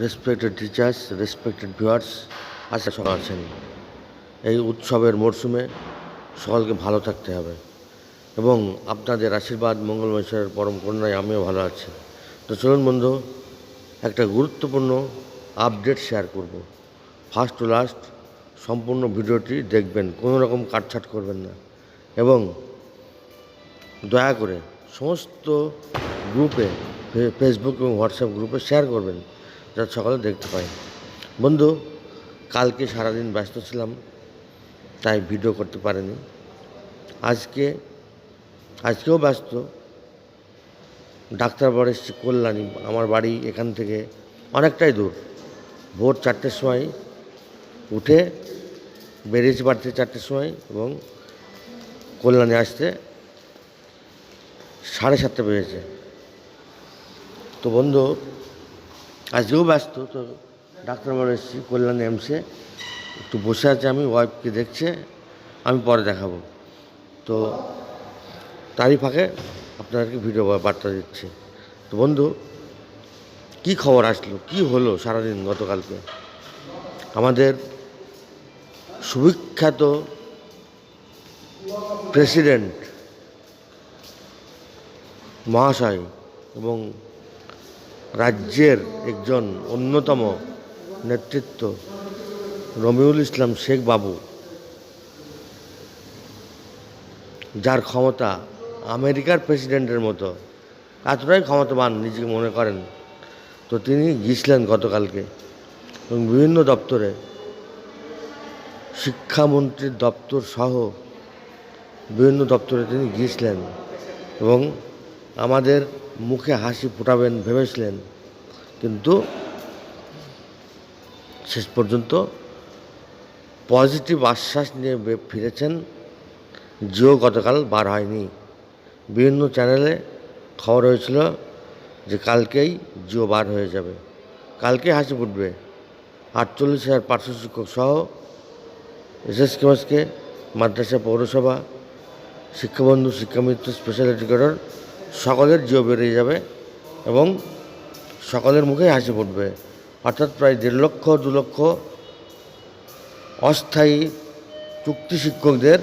Respected teachers respected viewers আশা সকাল আছেন। এই উৎসবের মরশুমে সকলকে ভালো থাকতে হবে। এবং আপনাদের আশীর্বাদ মঙ্গলমশের পরম কন্যায় আমিও ভালো আছি। তো চলুন বন্ধু, একটা গুরুত্বপূর্ণ আপডেট শেয়ার করব। ফার্স্ট টু লাস্ট সম্পূর্ণ ভিডিওটি দেখবেন, কোনো রকম কাটছাট করবেন না। এবং দয়া করে সমস্ত গ্রুপে ফেসবুক এবং হোয়াটসঅ্যাপ গ্রুপে শেয়ার করবেন। যাতে সকলে দেখতে পাই বন্ধু, কালকে সারাদিন ব্যস্ত ছিলাম, তাই ভিডিও করতে পারিনি। আজকে, আজকেও ব্যস্ত। ডাক্তার বাড়ি এসেছি কল্যাণী, আমার বাড়ি এখান থেকে অনেকটাই দূর। ভোর চারটের সময় উঠে বেরিয়েছি বাড়িতে চারটের সময় এবং কল্যাণী আসতে সাড়ে সাতটা বেজেছে। তো বন্ধু আজকেও ব্যস্ত, তো ডাক্তার বাড়ি এসেছি, কল্যাণ এমসে একটু বসে আছে আমি ওয়াইফকে দেখছে, আমি পরে দেখাবো। তো তারই ফাঁকে আপনাদেরকে ভিডিও বার্তা দিচ্ছি। তো বন্ধু, কি খবর আসলো? কি হলো সারাদিন গতকালকে? আমাদের সুবিখ্যাত প্রেসিডেন্ট মহাশয় এবং রাজ্যের একজন অন্যতম নেতৃত্ব রমিউল ইসলাম শেখ বাবু, যার ক্ষমতা আমেরিকার প্রেসিডেন্টের মতো এতটাই ক্ষমতাবান নিজেকে মনে করেন, তো তিনি গিয়েছিলেন গতকালকে এবং বিভিন্ন দপ্তরে। শিক্ষামন্ত্রীর দপ্তর সহ বিভিন্ন দপ্তরে তিনি গিয়েছিলেন এবং আমাদের মুখে হাসি ফোটাবেন, ভেবেছিলেন। কিন্তু শেষ পর্যন্ত পজিটিভ আশ্বাস নিয়ে ফিরেছেন। জিও গতকাল বার হয়নি। বিভিন্ন চ্যানেলে খবর হয়েছিল যে কালকেই জিও বার হয়ে যাবে। কালকে হাসি ফুটবে। আটচল্লিশ হাজার পার্শ্ব শিক্ষক সহ এসএস কেমাসকে মাদ্রাসা, পৌরসভা, শিক্ষাবন্ধু, শিক্ষামিত্র, স্পেশাল এডুকেটর সকলের জিও বেরিয়ে যাবে এবং সকলের মুখেই হাসি ফুটবে। অর্থাৎ প্রায় দেড় লক্ষ, দু লক্ষ অস্থায়ী চুক্তি শিক্ষকদের,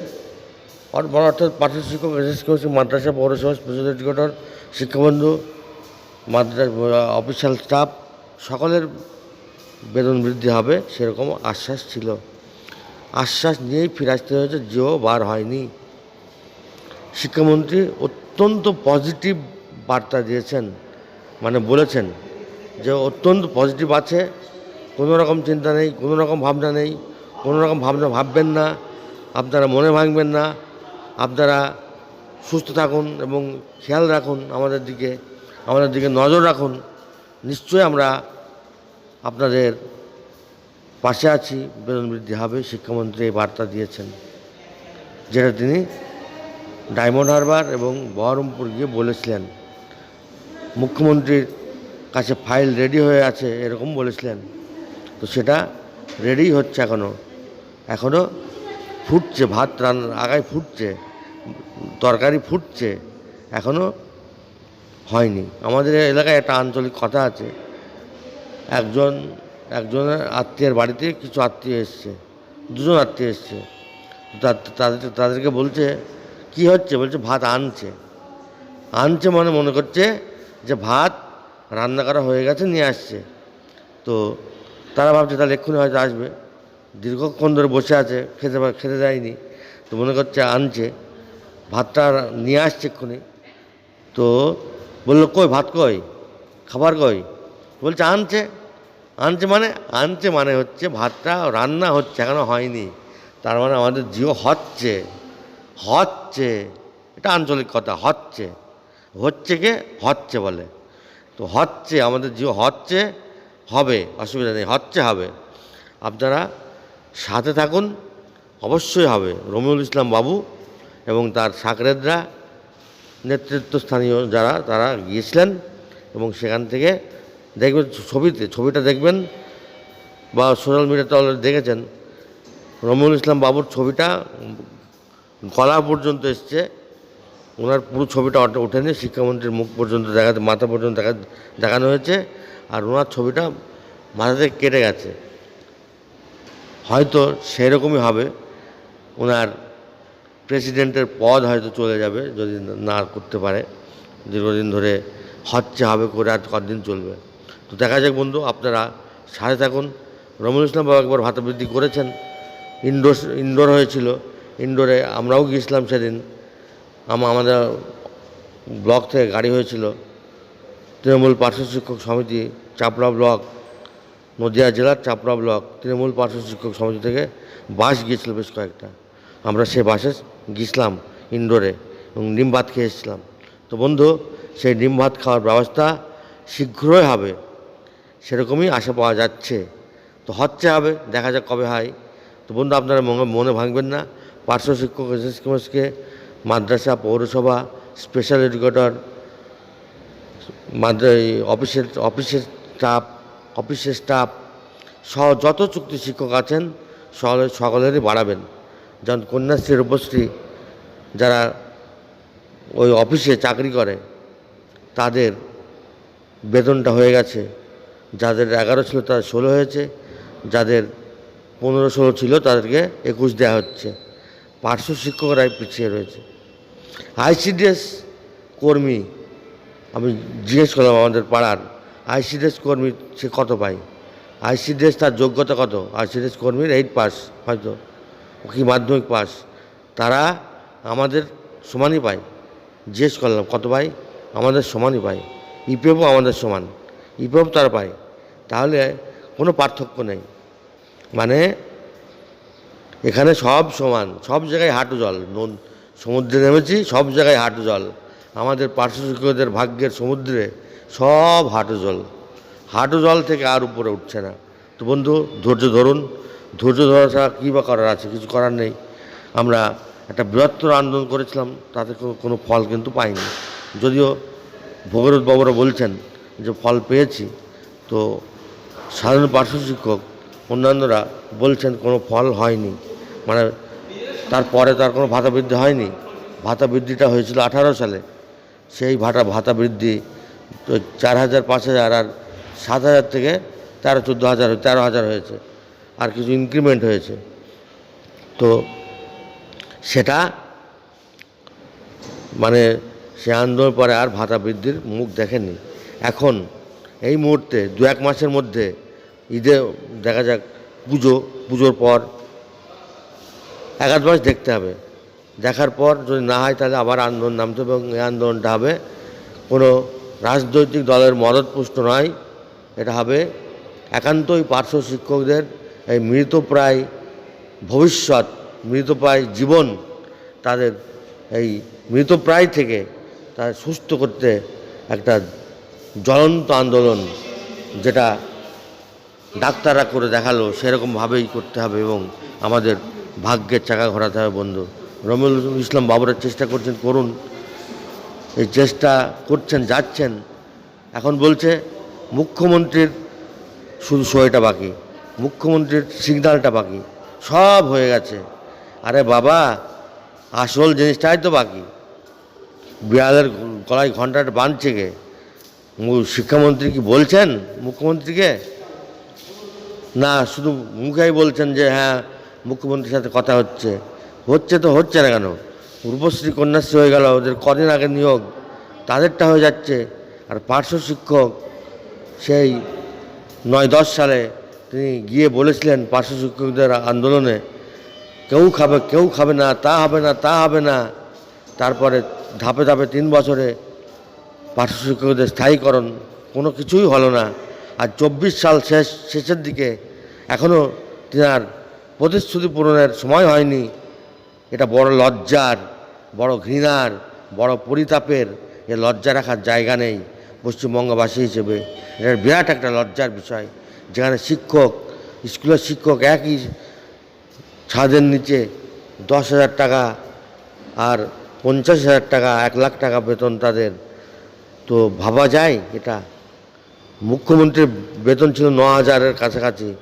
অর- অর্থাৎ পার্শ্ব শিক্ষক এসএস মাদ্রাসা, পৌরসভা, স্পেশাল এডুকেটর, শিক্ষাবন্ধু মাদ্রাস অফিসিয়াল স্টাফ, সকলের বেতন বৃদ্ধি হবে সেরকম আশ্বাস ছিল। আশ্বাস নিয়েই ফিরে আসতে হয়েছে, জিও বার হয়নি। শিক্ষামন্ত্রী অত্যন্ত পজিটিভ বার্তা দিয়েছেন মানে বলেছেন যে অত্যন্ত পজিটিভ আছে, কোনো রকম চিন্তা নেই, কোনো রকম ভাবনা নেই, কোনো রকম ভাবনা ভাববেন না, আপনারা মনে ভাঙবেন না, আপনারা সুস্থ থাকুন এবং খেয়াল রাখুন আমাদের দিকে আমাদের দিকে নজর রাখুন, নিশ্চয়ই আমরা আপনাদের পাশে আছি, বেতন বৃদ্ধি হবে, শিক্ষামন্ত্রী এই বার্তা দিয়েছেন, যেটা তিনি ডায়মন্ড হারবার এবং বহরমপুর গিয়ে বলেছিলেন, মুখ্যমন্ত্রীর কাছে ফাইল রেডি হয়ে আছে এরকম বলেছিলেন। তো সেটা রেডি হচ্ছে এখনও এখনও ফুটছে, ভাত রান্না আগায় ফুটছে, তরকারি ফুটছে এখনও হয়নি। আমাদের এলাকায় একটা আঞ্চলিক কথা আছে, একজন, একজনের আত্মীয়ের বাড়িতে কিছু আত্মীয় এসছে, দুজন আত্মীয় এসছে। তাদের, তাদেরকে বলছে কি হচ্ছে? বলছে, ভাত আনছে। আনছে মানে মনে করছে যে ভাত রান্না করা হয়ে গেছে, নিয়ে আসছে। তো তারা ভাবছে, তাহলে এক্ষুনি হয়তো আসবে। দীর্ঘক্ষণ ধরে বসে আছে, খেতে খেতে দেয়নি তো মনে করছে আনছে। ভাতটা নিয়ে আসছে এক্ষুনি। তো বলল, কই, ভাত কই? খাবার কই? বলছে, আনছে। আনছে মানে আনছে মানে হচ্ছে ভাতটা রান্না হচ্ছে এখনও হয়নি। তার মানে আমাদের জিও হচ্ছে। হচ্ছে, এটা আঞ্চলিক কথা, হচ্ছে। হচ্ছে কে? হচ্ছে বলে। তো হচ্ছে, আমাদের জিও হচ্ছে, হবে, অসুবিধা নেই, হচ্ছে হবে। আপনারা সাথে থাকুন, অবশ্যই হবে। রমিউল ইসলাম বাবু এবং তার সাকরেদরা নেতৃত্বস্থানীয় যারা, তারা গিয়েছিলেন এবং সেখান থেকে দেখবেন, ছবিতে, ছবিটা দেখবেন বা সোশ্যাল মিডিয়াতে অলরেডি দেখেছেন। রমিউল ইসলাম বাবুর ছবিটা গলা পর্যন্ত এসছে। ওনার পুরো ছবিটা ওঠে- ওঠেনি, শিক্ষামন্ত্রীর মুখ পর্যন্ত দেখা মাথা পর্যন্ত দেখা দেখানো হয়েছে। আর ওনার ছবিটা মাথা থেকে কেটে গেছে। হয়তো সেরকমই হবে। ওনার প্রেসিডেন্টের পদ হয়তো চলে যাবে যদি না করতে পারে। দীর্ঘদিন ধরে হচ্ছে হবে করে আর কদিন চলবে। তো দেখা যাক বন্ধু, আপনারা সাড়ে থাকুন। রমুল ইসলাম বাবু একবার ভাতা বৃদ্ধি করেছেন। ইনডোর ইনডোর হয়েছিল। ইনডোরে আমরাও গিয়েছিলাম সেদিন। আম, আমাদের ব্লক থেকে গাড়ি হয়েছিল। তৃণমূল পার্শ্ব শিক্ষক সমিতি, চাপড়া ব্লক, নদিয়া জেলার চাপড়া ব্লক, তৃণমূল পার্শ্ব শিক্ষক সমিতি থেকে বাস গিয়েছিল বেশ কয়েকটা। আমরা সে বাসে গিয়েছিলাম ইনডোরে এবং ডিম ভাত খেয়ে এসেছিলাম তো বন্ধু, সেই ডিম ভাত খাওয়ার ব্যবস্থা শীঘ্রই হবে। সেরকমই আশা পাওয়া যাচ্ছে। তো হচ্ছে হবে, দেখা যাক কবে হয়। তো বন্ধু, আপনারা মনে ভাঙবেন না। পার্শ্ব শিক্ষক এসএসকে মাদ্রাসা পৌরসভা স্পেশাল এডুকেটর অফিসের অফিসের স্টাফ অফিসের স্টাফ সহ যত চুক্তি শিক্ষক আছেন, সকলে, সকলেরই বাড়াবেন। যেমন কন্যাশ্রী রূপশ্রী যারা ওই অফিসে চাকরি করে, তাদের বেতনটা হয়ে গেছে। যাদের এগারো ছিল তাদের ষোলো হয়েছে, যাদের পনেরো, ষোলো ছিল তাদেরকে একুশ দেওয়া হচ্ছে। পার্শ্ব শিক্ষকরাই পিছিয়ে রয়েছে। আইসিডিএস কর্মী, আমি জিজ্ঞেস করলাম আমাদের পাড়ার, আইসিডিএস কর্মী সে কত পায় আইসিডিএস তার যোগ্যতা কত? আইসিডিএস কর্মীর এইট পাস হয়তো, কি মাধ্যমিক পাস তারা আমাদের সমানই পায়। জিজ্ঞেস করলাম, কত পায় আমাদের সমানই পায়। ইপিএফও আমাদের সমান। ইপিএফ তারা পায়। তাহলে কোনো পার্থক্য নেই। মানে এখানে সব সমান, সব জায়গায় হাঁটু জল। সমুদ্রে নেমেছি, সব জায়গায় হাঁটু জল। আমাদের পার্শ্ব শিক্ষকদের ভাগ্যের সমুদ্রে সব হাঁটু জল। হাঁটু জল থেকে আর উপরে উঠছে না। তো বন্ধু, ধৈর্য ধরুন। ধৈর্য ধরা ছাড়া কী বা করার আছে? কিছু করার নেই। আমরা একটা বৃহত্তর আন্দোলন করেছিলাম, তাতে কোনো- কোনো ফল কিন্তু পাইনি। যদিও ভগরত বাবুরা বলছেন যে ফল পেয়েছি। তো সাধারণ পার্শ্ব শিক্ষক, অন্যান্যরা বলছেন কোনো ফল হয়নি। মানে তারপরে তার কোনো ভাতা বৃদ্ধি হয়নি। ভাতা বৃদ্ধিটা হয়েছিল আঠারো সালে। সেই ভাতা ভাতা বৃদ্ধি তো চার হাজার, পাঁচ হাজার আর সাত হাজার থেকে তেরো, চোদ্দ হাজার তেরো হাজার হয়েছে। আর কিছু ইনক্রিমেন্ট হয়েছে। তো সেটা মানে সে আন্দোলন পরে আর ভাতা বৃদ্ধির মুখ দেখেনি এখন এই মুহূর্তে দু এক মাসের মধ্যে ঈদে দেখা যাক পুজো, পুজোর পর এক মাস দেখতে হবে। দেখার পর যদি না হয় তাহলে আবার আন্দোলন নামতে হবে এবং এই আন্দোলনটা হবে কোনো রাজনৈতিক দলের মদতপুষ্ট নয়। এটা হবে একান্তই পার্শ্ব শিক্ষকদের এই মৃতপ্রায় ভবিষ্যৎ মৃতপ্রায় জীবন তাদের এই মৃতপ্রায় থেকে তাদের সুস্থ করতে একটা জ্বলন্ত আন্দোলন যেটা ডাক্তাররা করে দেখাল, সেরকমভাবেই করতে হবে এবং আমাদের ভাগ্যের চাকা ঘোরাতে হবে, বন্ধু। রমিউল ইসলাম বাবুরা চেষ্টা করছেন, করুন। এই চেষ্টা করছেন, যাচ্ছেন। এখন বলছে, মুখ্যমন্ত্রীর শুধু সইটা বাকি, মুখ্যমন্ত্রীর সিগনালটা বাকি, সব হয়ে গেছে। আরে বাবা, আসল জিনিসটাই তো বাকি। বিড়ালের গলায় ঘন্টাটা বাঁধছে মু- শিক্ষামন্ত্রী কি বলছেন মুখ্যমন্ত্রীকে? না, শুধু মুখেই বলছেন যে হ্যাঁ মুখ্যমন্ত্রীর সাথে কথা হচ্ছে। হচ্ছে তো হচ্ছে না কেন? রূপশ্রী কন্যাশ্রী হয়ে গেল, ওদের কদিন আগে নিয়োগ, তাদেরটা হয়ে যাচ্ছে। আর পার্শ্ব শিক্ষক, সেই নয় দশ সালে তিনি গিয়ে বলেছিলেন পার্শ্ব শিক্ষকদের আন্দোলনে, কেউ খাবে কেউ খাবে না, তা হবে না, তা হবে না। তারপরে ধাপে ধাপে তিন বছরে পার্শ্ব শিক্ষকদের স্থায়ীকরণ, কোনো কিছুই হলো না। আর চব্বিশ সাল শেষ, শেষের দিকে এখনও তিনার প্রতিশ্রুতি পূরণের সময় হয়নি। এটা বড় লজ্জার, বড় ঘৃণার, বড় পরিতাপের, এ লজ্জা রাখার জায়গা নেই পশ্চিমবঙ্গবাসী হিসেবে। এটা বিরাট একটা লজ্জার বিষয়। যেখানে শিক্ষক, স্কুলের শিক্ষক একই ছাদের নিচে দশ হাজার টাকা আর পঞ্চাশ হাজার টাকা, এক লাখ টাকা বেতন তাদের। তো ভাবা যায় এটা। মুখ্যমন্ত্রীর বেতন ছিল ন হাজারের কাছাকাছি।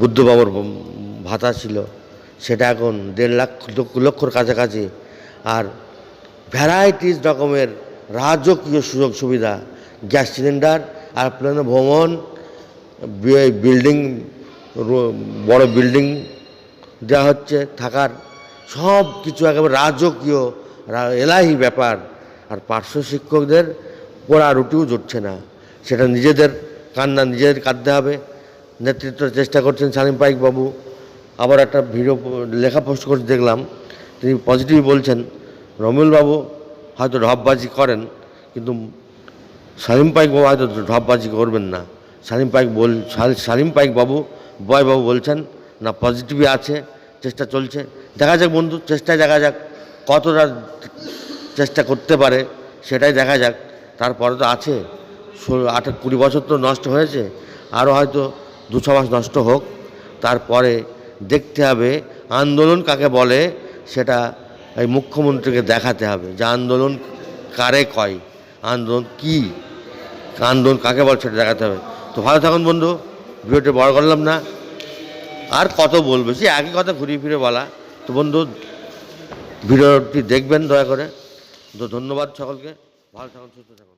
বুদ্ধবাবুর ভাতা ছিল, সেটা এখন দেড় লাখ লক্ষর কাছাকাছি। আর ভ্যারাইটিস রকমের রাজকীয় সুযোগ সুবিধা, গ্যাস সিলিন্ডার আর প্লেনে ভ্রমণ বিল্ডিং বড় বিল্ডিং দেওয়া হচ্ছে, থাকার সব কিছু একেবারে রাজকীয় এলাহি ব্যাপার। আর পার্শ্ব শিক্ষকদের পোড়া রুটিও জুটছে না। সেটা নিজেদের কান্না, নিজেদের কাঁদতে হবে। নেতৃত্ব চেষ্টা করছেন সালিম পাইক বাবু। আবার একটা ভিডিও লেখা পোস্ট করে দেখলাম। তিনি পজিটিভ বলছেন বাবু হয়তো ঢপবাজি করেন, কিন্তু সালিম পাইক বাবু হয়তো ঢপবাজি করবেন না। সালিম পাইক বল, সাল- সালিম পাইক বাবু বয়বাবু বলছেন, না পজিটিভই আছে, চেষ্টা চলছে। দেখা যাক বন্ধু, চেষ্টায় দেখা যাক কতটা চেষ্টা করতে পারে, সেটাই দেখা যাক। তারপরে তো আছে আট কুড়ি বছর তো নষ্ট হয়েছে। আরও হয়তো দু ছ মাস নষ্ট হোক, তারপরে দেখতে হবে আন্দোলন কাকে বলে, সেটা এই মুখ্যমন্ত্রীকে দেখাতে হবে যে আন্দোলন কারে কয়, আন্দোলন কি, আন্দোলন কাকে বলে সেটা দেখাতে হবে। তো ভালো থাকুন বন্ধু, ভিডিওটি বড় করলাম না, আর কত বলবে, সে একই কথা ঘুরিয়ে ফিরে বলা। তো বন্ধু, ভিডিওটি দেখবেন দয়া করে। তো ধন্যবাদ সকলকে, ভালো থাকুন, সুস্থ থাকুন।